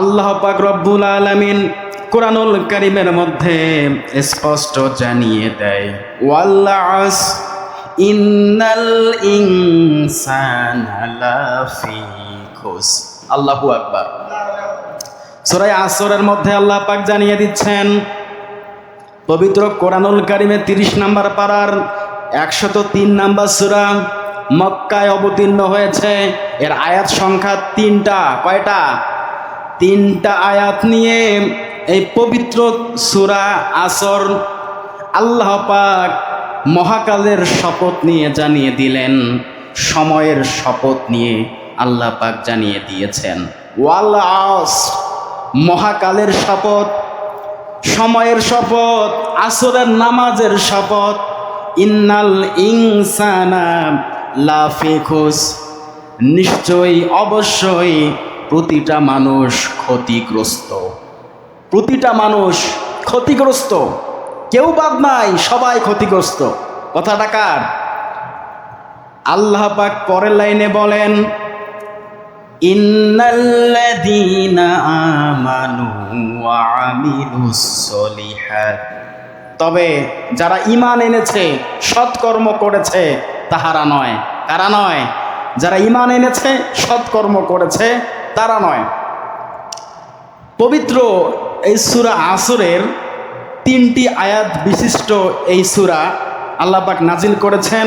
আল্লাহ পাক রব্বুল আলামিন কোরআনুল কারিমের মধ্যে স্পষ্ট জানিয়ে দেয় ওয়াল্লাস ইন্নাল ইনসানা লাফি খুস। আল্লাহু আকবার। সূরা আসরের মধ্যে আল্লাহ পাক জানিয়ে দিচ্ছেন, পবিত্র কোরআনুল কারিমে তিরিশ নাম্বার পাড়ার একশত তিন নাম্বার সুরা মক্কায় অবতীর্ণ হয়েছে। এর আয়াত সংখ্যা তিনটা, কয়টা? তিনটা আয়াত নিয়ে এই পবিত্র সুরা আসর আল্লাহ পাক মহাকালের শপথ নিয়ে জানিয়ে দিলেন, সময়ের শপথ নিয়ে আল্লাহ পাক জানিয়ে দিয়েছেন। ওয়াল আস মহাকালের শপথ, সময়ের শপথ, আসরের নামাজের শপথ, ইন্নাল ইনসানা লাফিখুস নিশ্চয়ই, অবশ্যই প্রতিটা মানুষ ক্ষতিগ্রস্ত। প্রতিটা মানুষ ক্ষতিগ্রস্ত। কেউ বাদ নাই, সবাই ক্ষতিগ্রস্ত। কথাটা কার? আল্লাহ পাক পরের লাইনে বলেন তবে যারা ইমান এনেছে, সৎকর্ম করেছে, তাহারা নয়। কারা নয়? যারা ঈমান এনেছে, সৎকর্ম করেছে, তারা নয়। পবিত্র এই সুরা আসরের তিনটি আয়াত বিশিষ্ট এই সুরা আল্লাহ পাক নাজিল করেছেন।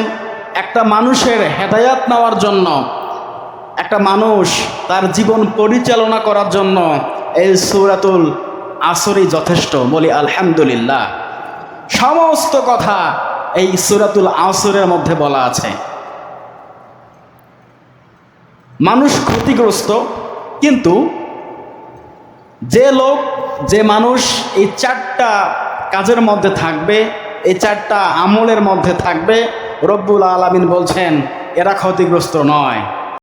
একটা মানুষের হেদায়াত নেওয়ার জন্য, একটা মানুষ তার জীবন পরিচালনা করার জন্য এই সুরাতুল আসরই যথেষ্ট। বলি আলহামদুলিল্লাহ। সমস্ত কথা এই সুরাতুল আসরের মধ্যে বলা আছে। মানুষ ক্ষতিগ্রস্ত, কিন্তু যে লোক, যে মানুষ এই চারটা কাজের মধ্যে থাকবে, এই চারটা আমলের মধ্যে থাকবে, রব্বুল আলমিন বলছেন, এরা ক্ষতিগ্রস্ত নয়।